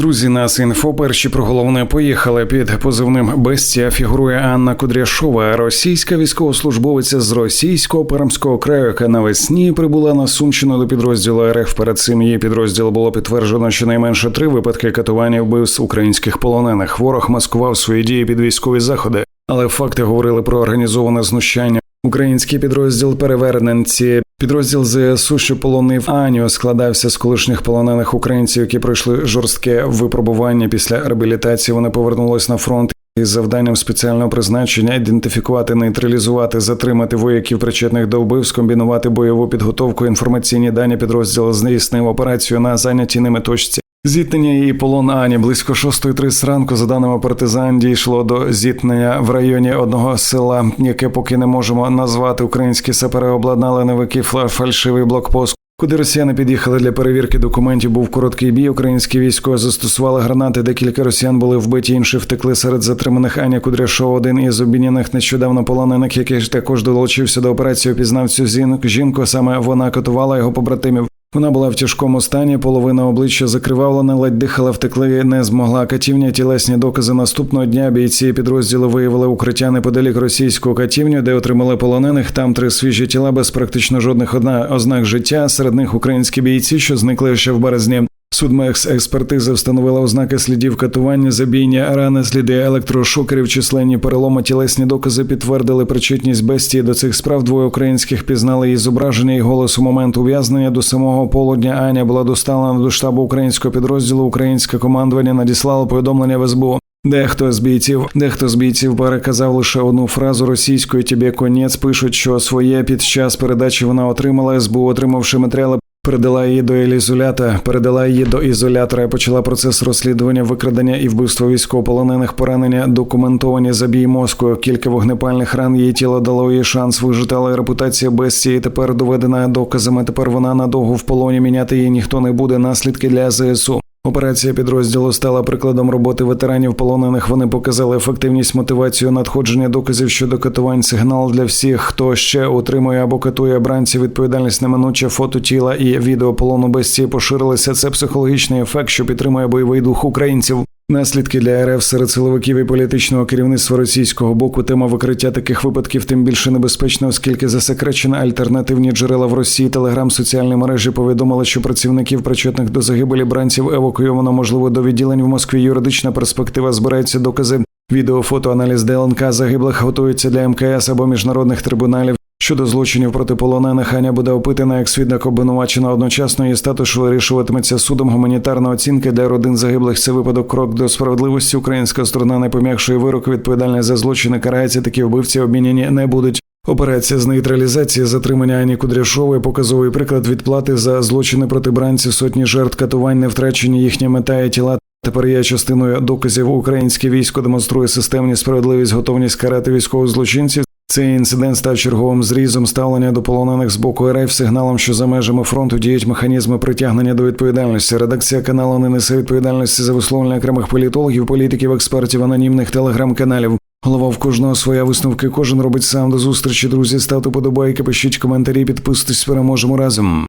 Друзі, нас інфо перші про головне поїхали під позивним Бестія фігурує Анна Кудряшова, російська військовослужбовиця з російського пермського краю, яка навесні прибула на Сумщину до підрозділу РФ. Перед цим її підрозділ було підтверджено щонайменше три випадки катування вбивств українських полонених. Ворог маскував свої дії під військові заходи, але факти говорили про організоване знущання. Український підрозділ переверненці. Підрозділ ЗСУ, що полонив Аню, складався з колишніх полонених українців, які пройшли жорстке випробування. Після реабілітації вони повернулись на фронт із завданням спеціального призначення ідентифікувати, нейтралізувати, затримати вояків, причетних до вбив, скомбінувати бойову підготовку. Інформаційні дані підрозділу здійснив операцію на зайнятій ними точці. Зіткнення і полон Ані близько 6.30 ранку, за даними партизан, дійшло до зіткнення в районі одного села, яке поки не можемо назвати. Українські сапери обладнали невики фальшивий блокпост. Куди росіяни під'їхали для перевірки документів, був короткий бій. Українські військові застосували гранати. Декілька росіян були вбиті, інші втекли серед затриманих. Аня Кудряшова, один із обмінених нещодавно полонених, який також долучився до операції. Пізнав цю жінку. Саме вона катувала його побратимів. Вона була в тяжкому стані, половина обличчя закривавлена, ледь дихала, втекли, не змогла катівня. Тілесні докази наступного дня бійці підрозділу виявили укриття неподалік російського катівню, де отримали полонених. Там три свіжі тіла без практично жодних одна ознак життя. Серед них українські бійці, що зникли ще в березні. Судмекс-експертиза встановила ознаки слідів катування, забійня, рани, сліди електрошокерів, численні переломи, тілесні докази підтвердили причетність бестії до цих справ. Двоє українських пізнали її зображення і голос у момент ув'язнення до самого полудня. Аня була доставлена до штабу українського підрозділу. Українське командування надіслало повідомлення в СБУ. Дехто з бійців, дехто з бійців переказав лише одну фразу російською. Тібі конець пишуть, що своє під час передачі вона отримала СБУ, отримавши матеріали Передала її до ізолята, передала її до ізолятора. Почала процес розслідування викрадення і вбивства військовополонених поранення, документовані забій мозку. Кілька вогнепальних ран її тіло дало їй шанс вижити, але репутація цієї тепер доведена доказами. Тепер вона надовго в полоні міняти її ніхто не буде. Наслідки для ЗСУ. Операція підрозділу стала прикладом роботи ветеранів полонених. Вони показали ефективність мотивацію надходження доказів щодо катувань. Сигнал для всіх, хто ще утримує або катує бранців. Відповідальність неминуче фото тіла і відео полону безці поширилися. Це психологічний ефект, що підтримує бойовий дух українців. Наслідки для РФ серед силовиків і політичного керівництва російського боку тема викриття таких випадків тим більше небезпечна, оскільки засекречені альтернативні джерела в Росії. Телеграм соціальні мережі повідомили, що працівників причетних до загибелі бранців евакуйовано можливо до відділень в Москві. Юридична перспектива збирається докази. Відео, фото, аналіз ДНК загиблих готується для МКС або міжнародних трибуналів. Щодо злочинів проти полонених Аня буде опитана як свідок обвинувачена одночасно. Її статус вирішуватиметься судом. Гуманітарна оцінка для родин загиблих. Це випадок крок до справедливості. Українська сторона не пом'якшує вирок. Відповідальність за злочини карається. Такі вбивці обміняні не будуть. Операція з нейтралізації затримання Ані Кудряшової показовий приклад відплати за злочини проти бранців. Сотні жертв катувань не втрачені їхня мета і тіла. Тепер є частиною доказів. Українське військо демонструє системні справедливість, готовність карати військових злочинців. Цей інцидент став черговим зрізом ставлення до полонених з боку РФ сигналом, що за межами фронту діють механізми притягнення до відповідальності. Редакція каналу не несе відповідальності за висловлення окремих політологів, політиків, експертів, анонімних телеграм-каналів. Голова в кожного своя висновки. Кожен робить сам до зустрічі. Друзі, ставте подобайки, пишіть коментарі, підписуйтесь. Переможемо разом.